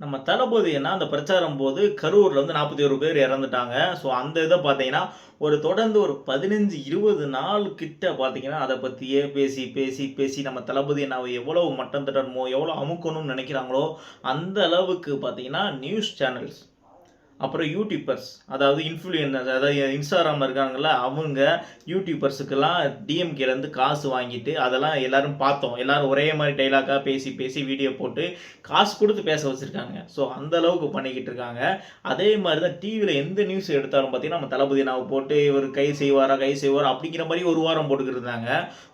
நம்ம தளபதி என்ன அந்த பிரச்சாரம் போது கரூரில் வந்து நாற்பத்தி ஒரு பேர் இறந்துட்டாங்க. ஸோ அந்த இதை பார்த்தீங்கன்னா ஒரு தொடர்ந்து ஒரு பதினஞ்சு இருபது நாள் கிட்ட பார்த்தீங்கன்னா அதை பற்றியே பேசி பேசி பேசி நம்ம தளபதி என்ன எவ்வளோ மட்டம் தட்டணுமோ எவ்வளோ அமுக்கணும்னு நினைக்கிறாங்களோ அந்த அளவுக்கு பார்த்தீங்கன்னா நியூஸ் சேனல்ஸ் அப்புறம் யூடியூபர்ஸ் அதாவது இன்ஃப்ளூயன்ஸ் அதாவது இன்ஸ்டாகிராமில் இருக்காங்கல்ல அவங்க யூடியூபர்ஸுக்கெல்லாம் டிஎம்கேலேருந்து காசு வாங்கிட்டு அதெல்லாம் எல்லாரும் பார்த்தோம். எல்லாரும் ஒரே மாதிரி டைலாக்காக பேசி பேசி வீடியோ போட்டு காசு கொடுத்து பேச வச்சுருக்காங்க. ஸோ அந்த அளவுக்கு பண்ணிக்கிட்டு இருக்காங்க. அதே மாதிரி தான் டிவியில் எந்த நியூஸ் எடுத்தாலும் பார்த்தீங்கன்னா நம்ம தளபதி நாவை போட்டு இவர் கை செய்வாரா கை செய்வாரா அப்படிங்கிற மாதிரி ஒரு வாரம் போட்டுக்கிட்டு இருந்தாங்க.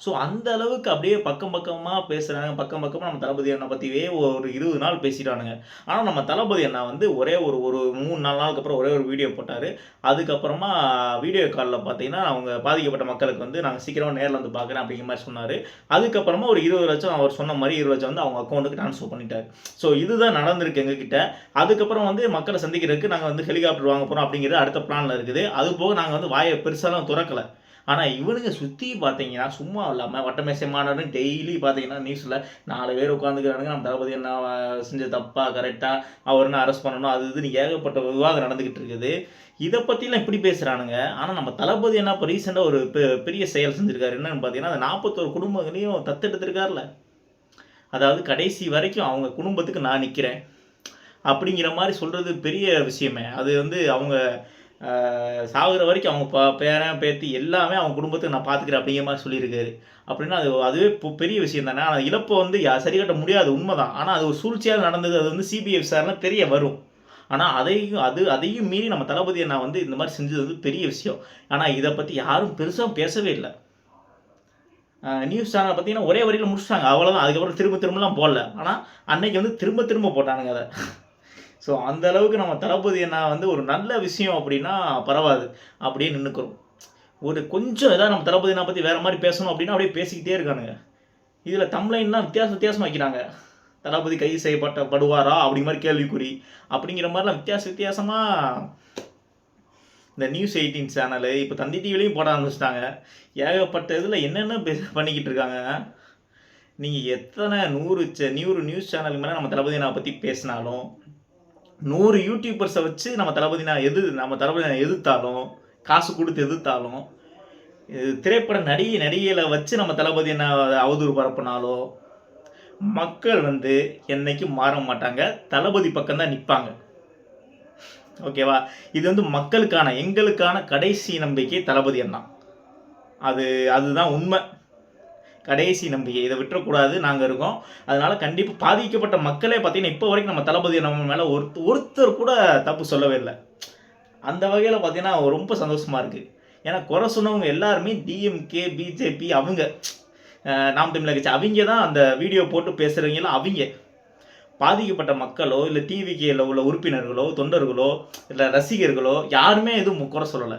ஸோ அந்த அளவுக்கு அப்படியே பக்கம் பக்கமாக பேசுகிறாங்க பக்கம் பக்கமாக நம்ம தளபதி அண்ணா பற்றியே ஒரு இருபது நாள் பேசிட்டானுங்க. ஆனால் நம்ம தளபதி அண்ணா வந்து ஒரே ஒரு ஒரு மூணு நாள் நாலு நாளுக்கு அப்புறம் ஒரே ஒரு வீடியோ போட்டார். அதுக்கப்புறமா வீடியோ காலில் பார்த்தீங்கன்னா அவங்க பாதிக்கப்பட்ட மக்களுக்கு வந்து நாங்கள் சீக்கிரமாக நேரில் வந்து பார்க்குறேன் அப்படிங்கிற மாதிரி சொன்னார். அதுக்கப்புறமா ஒரு இருபது லட்சம் அவர் சொன்ன மாதிரி இருபது லட்சம் வந்து அவங்க அக்கௌண்ட்டுக்கு ட்ரான்ஸ்ஃபர் பண்ணிட்டார். ஸோ இதுதான் நடந்திருக்கு எங்ககிட்ட. அதுக்கப்புறம் வந்து மக்களை சந்திக்கிறதுக்கு நாங்கள் வந்து ஹெலிகாப்டர் வாங்க போகிறோம் அப்படிங்கிறது அடுத்த பிளானில் இருக்குது. அது போக நாங்கள் வந்து வாயை பெருசாலாம் திறக்கலை. ஆனால் இவனுங்க சுற்றி பார்த்தீங்கன்னா சும்மா இல்லாமல் வட்டமேசை டெய்லி பார்த்தீங்கன்னா நியூஸில் நாலு பேர் உட்காந்துக்கிறானுங்க நம்ம தளபதி என்ன செஞ்ச தப்பா கரெக்டாக அவர் என்ன அரெஸ்ட் பண்ணணும் அது இதுன்னு ஏகப்பட்ட விவாதம் நடந்துக்கிட்டு இருக்குது. இதை பற்றிலாம் இப்படி பேசுகிறானுங்க ஆனால் நம்ம தளபதி என்ன இப்போ ரீசெண்டாக ஒரு பெ- பெரிய செயல் செஞ்சுருக்காரு. என்னன்னு பார்த்தீங்கன்னா அந்த நாற்பத்தோரு குடும்பங்களையும் தத்தெடுத்திருக்காருல. அதாவது கடைசி வரைக்கும் அவங்க குடும்பத்துக்கு நான் நிற்கிறேன் அப்படிங்கிற மாதிரி சொல்கிறது பெரிய விஷயமே. அது வந்து அவங்க சாகுற வரைக்கும் அவங்க பா பேரன் பேத்தி எல்லாமே அவங்க குடும்பத்துக்கு நான் பார்த்துக்கிறேன் அப்படிங்கிற மாதிரி சொல்லியிருக்காரு. அப்படின்னா அது அதுவே இப்போ பெரிய விஷயம் தானே. ஆனால் இழப்பை வந்து யா சரி கட்ட முடியாது உண்மைதான். ஆனால் அது ஒரு சூழ்ச்சியாக நடந்தது அது வந்து சிபிஐ விசாரணை தெரிய வரும். ஆனால் அதையும் அது அதையும் மீறி நம்ம தளபதியை நான் வந்து இந்த மாதிரி செஞ்சது வந்து பெரிய விஷயம். ஆனால் இதை பற்றி யாரும் பெருசாக பேசவே இல்லை. நியூஸ் சேனல் பார்த்தீங்கன்னா ஒரே வரியில் முடிச்சிட்டாங்க. அவ்வளோதான் அதுக்கப்புறம் திரும்ப திரும்பலாம் போடல. ஆனால் அன்னைக்கு வந்து திரும்ப திரும்ப போட்டானுங்க அதை. ஸோ அந்த அளவுக்கு நம்ம தளபதி நான் வந்து ஒரு நல்ல விஷயம் அப்படின்னா பரவாது. அப்படியே நின்றுக்கிறோம் ஒரு கொஞ்சம் ஏதாவது நம்ம தளபதி பற்றி வேறு மாதிரி பேசணும் அப்படின்னா அப்படியே பேசிக்கிட்டே இருக்கானுங்க. இதில் தம்ளைன்லாம் வித்தியாசம் வித்தியாசமாக வைக்கிறாங்க. தளபதி கைது செய்யப்பட்ட படுவாரா அப்படிங்கிற மாதிரி கேள்விக்குறி அப்படிங்கிற மாதிரிலாம் வித்தியாச வித்தியாசமாக இந்த நியூஸ் எயிட்டீன் சேனலு இப்போ தந்தி டிவிலையும் போட ஆரம்பிச்சிட்டாங்க. ஏகப்பட்ட இதில் என்னென்ன பே பண்ணிக்கிட்டு இருக்காங்க? நீங்கள் எத்தனை நூறு சே- நூறு நியூஸ் சேனலுக்கு மேலே நம்ம தளபதி நான் பற்றி பேசினாலும் நூறு யூடியூபர்ஸை வச்சு நம்ம தளபதி நான் எது நம்ம தளபதி நான் எதிர்த்தாலும் காசு கொடுத்து எதிர்த்தாலும் திரைப்பட நடிகை நடிகைகளை வச்சு நம்ம தளபதி என்ன அவதூறு பரப்புனாலோ மக்கள் வந்து என்றைக்கும் மாற மாட்டாங்க. தளபதி பக்கம் தான் நிற்பாங்க ஓகேவா? இது வந்து மக்களுக்கான எங்களுக்கான கடைசி நம்பிக்கை தளபதி அண்ணா. அது அதுதான் உண்மை. கடைசி நம்பிக்கை. இதை விட்டுறக்கூடாது நாங்கள் இருக்கோம். அதனால கண்டிப்பாக பாதிக்கப்பட்ட மக்களே பார்த்தீங்கன்னா இப்போ வரைக்கும் நம்ம தளபதி நம்ம மேலே ஒருத்தர் ஒருத்தர் கூட தப்பு சொல்லவே இல்லை. அந்த வகையில் பார்த்தீங்கன்னா ரொம்ப சந்தோஷமாக இருக்குது ஏன்னா குறை சொன்னவங்க எல்லாருமே டிஎம்கே பிஜேபி அவங்க. நாம் தமிழக கட்சி. அவங்க தான் அந்த வீடியோ போட்டு பேசுகிறவங்களாம் அவங்க. பாதிக்கப்பட்ட மக்களோ இல்லை டிவிகேல உள்ள உறுப்பினர்களோ தொண்டர்களோ இல்லை ரசிகர்களோ யாருமே எதுவும் குறை சொல்லலை.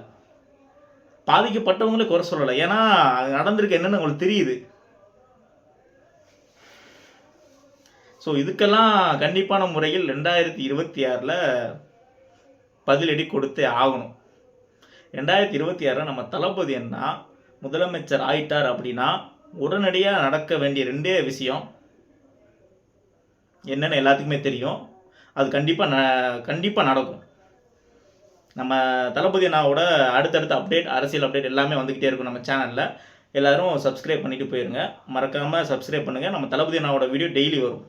பாதிக்கப்பட்டவங்களே குறை சொல்லலை. ஏன்னா அது நடந்திருக்கு என்னன்னு உங்களுக்கு தெரியுது. ஸோ இதுக்கெல்லாம் கண்டிப்பான முறையில் ரெண்டாயிரத்தி இருபத்தி ஆறில் பதிலடி கொடுத்தே ஆகணும். ரெண்டாயிரத்தி இருபத்தி ஆறில் நம்ம தளபதி என்ன முதலமைச்சர் ஆயிட்டார் அப்படின்னா உடனடியாக நடக்க வேண்டிய ரெண்டே விஷயம் என்னென்னு எல்லாத்துக்குமே தெரியும். அது கண்டிப்பாக ந கண்டிப்பாக நடக்கும். நம்ம தளபதி அண்ணாவோட அடுத்தடுத்த அப்டேட் அரசியல் அப்டேட் எல்லாமே வந்துக்கிட்டே இருக்கும் நம்ம சேனலில் எல்லோரும் சப்ஸ்கிரைப் பண்ணிவிட்டு போயிருங்க. மறக்காமல் சப்ஸ்கிரைப் பண்ணுங்கள் நம்ம தளபதி அண்ணாவோட வீடியோ டெய்லி வரும்.